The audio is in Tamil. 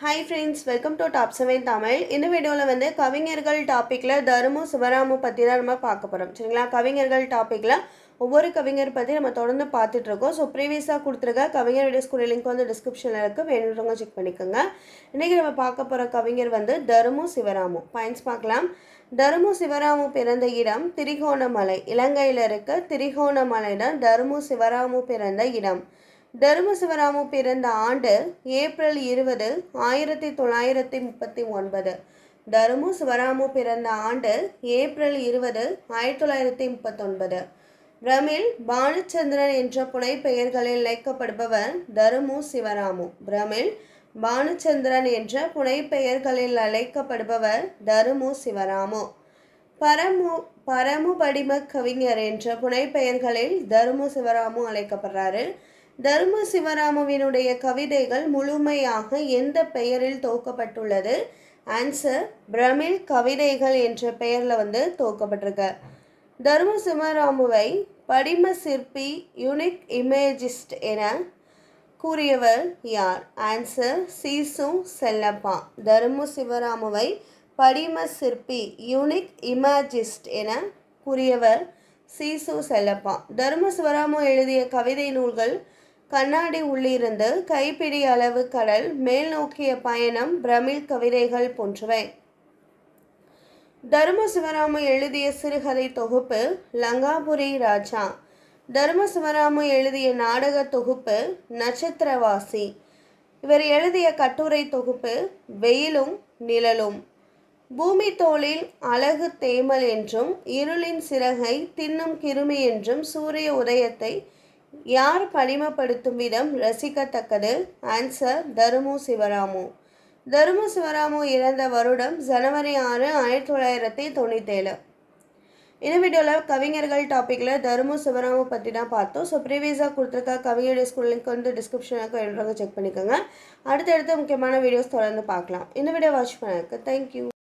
Hi friends welcome to top seven Tamil இந்த வீடியோவில் வந்து கவிஞர்கள் டாப்பிக்கில் தருமு சிவராமு பற்றி தான் நம்ம பார்க்க போகிறோம் சரிங்களா கவிஞர்கள் டாப்பிக்கில் ஒவ்வொரு கவிஞர் பற்றி நம்ம தொடர்ந்து பார்த்துட்ருக்கோம் ஸோ ப்ரீவியஸாக கொடுத்துருக்க கவிஞர் வீடியோ ஸ்கூல் லிங்க் வந்து டிஸ்கிரிப்ஷனில் இருக்குது வேணுன்றவங்க செக் பண்ணிக்கோங்க. இன்றைக்கி நம்ம பார்க்க போகிற கவிஞர் வந்து தருமு சிவராமு. பாயிண்ட்ஸ் பார்க்கலாம். தருமு சிவராமு பிறந்த இடம் திரிகோணமலை. இலங்கையில் இருக்க. திரிகோணமலை தான் தருமு சிவராமு பிறந்த இடம். தரும சிவராமு பிறந்த ஆண்டு ஏப்ரல் இருபது ஆயிரத்தி தொள்ளாயிரத்தி முப்பத்தி ஒன்பது. தருமு சிவராமு பிறந்த ஆண்டு ஏப்ரல் இருபது ஆயிரத்தி தொள்ளாயிரத்தி முப்பத்தொன்பது. பிரமிழ் பானுச்சந்திரன் என்ற புனைப்பெயர்களில் அழைக்கப்படுபவர் தருமு சிவராமு. பிரமிழ் பானுச்சந்திரன் என்ற புனைப்பெயர்களில் அழைக்கப்படுபவர் தருமு சிவராமு. பரமு பரமு படிம கவிஞர் என்ற புனைப்பெயர்களில் தருமு சிவராமு அழைக்கப்படுறாரு. தர்ம சிவராமுவினுடைய கவிதைகள் முழுமையாக எந்த பெயரில் துவக்கப்பட்டுள்ளது ஆன்சர் பிரமிழ் கவிதைகள் என்ற பெயரில் வந்து துவக்கப்பட்டிருக்க தர்ம சிவராமுவை படிம சிற்பி யுனிக் இமேஜிஸ்ட் என கூறியவர் யார்? Answer C S Chellappa. Dharma சிவராமுவை படிம சிற்பி யூனிக் இமேஜிஸ்ட் என கூறியவர் சீசு செல்லப்பா. தர்ம சிவராமு எழுதிய கவிதை நூல்கள் கண்ணாடி உள்ளிருந்து கைப்பிடி அளவு கடல் மேல் நோக்கிய பயணம் பிரமிழ் கவிதைகள் போன்றவை. தர்ம சிவராமு எழுதிய சிறுகதை தொகுப்பு லங்காபுரி ராஜா. தர்ம சிவராமு எழுதிய நாடக தொகுப்பு நட்சத்திரவாசி. இவர் எழுதிய கட்டுரை தொகுப்பு வெயிலும் நிழலும். பூமி தோளில் அழகு தேமல் என்றும் இருளின் சிறகை தின்னும் கிருமி என்றும் சூரிய உதயத்தை யார் படிமப்படுத்தும் விதம் ரசிக்கத்தக்கது? ஆன்சர் தருமு சிவராமு. தருமு சிவராமு இறந்த வருடம் ஜனவரி ஆறு ஆயிரத்தி தொள்ளாயிரத்தி தொண்ணூற்றேழு இந்த வீடியோவில் கவிஞர்கள் டாப்பிக்கில் தருமு சிவராமு பற்றி தான் பார்த்தோம். ஸோ ப்ரீவியஸாக கொடுத்துருக்க கவிஞர் ஸ்கூல் லிங்க் வந்து டிஸ்கிரிப்ஷனுக்கு என்றவங்க செக் பண்ணிக்கோங்க. அடுத்தடுத்த முக்கியமான வீடியோஸ் தொடர்ந்து பார்க்கலாம். இந்த வீடியோ வாட்ச் பண்ணதுக்கு தேங்க்யூ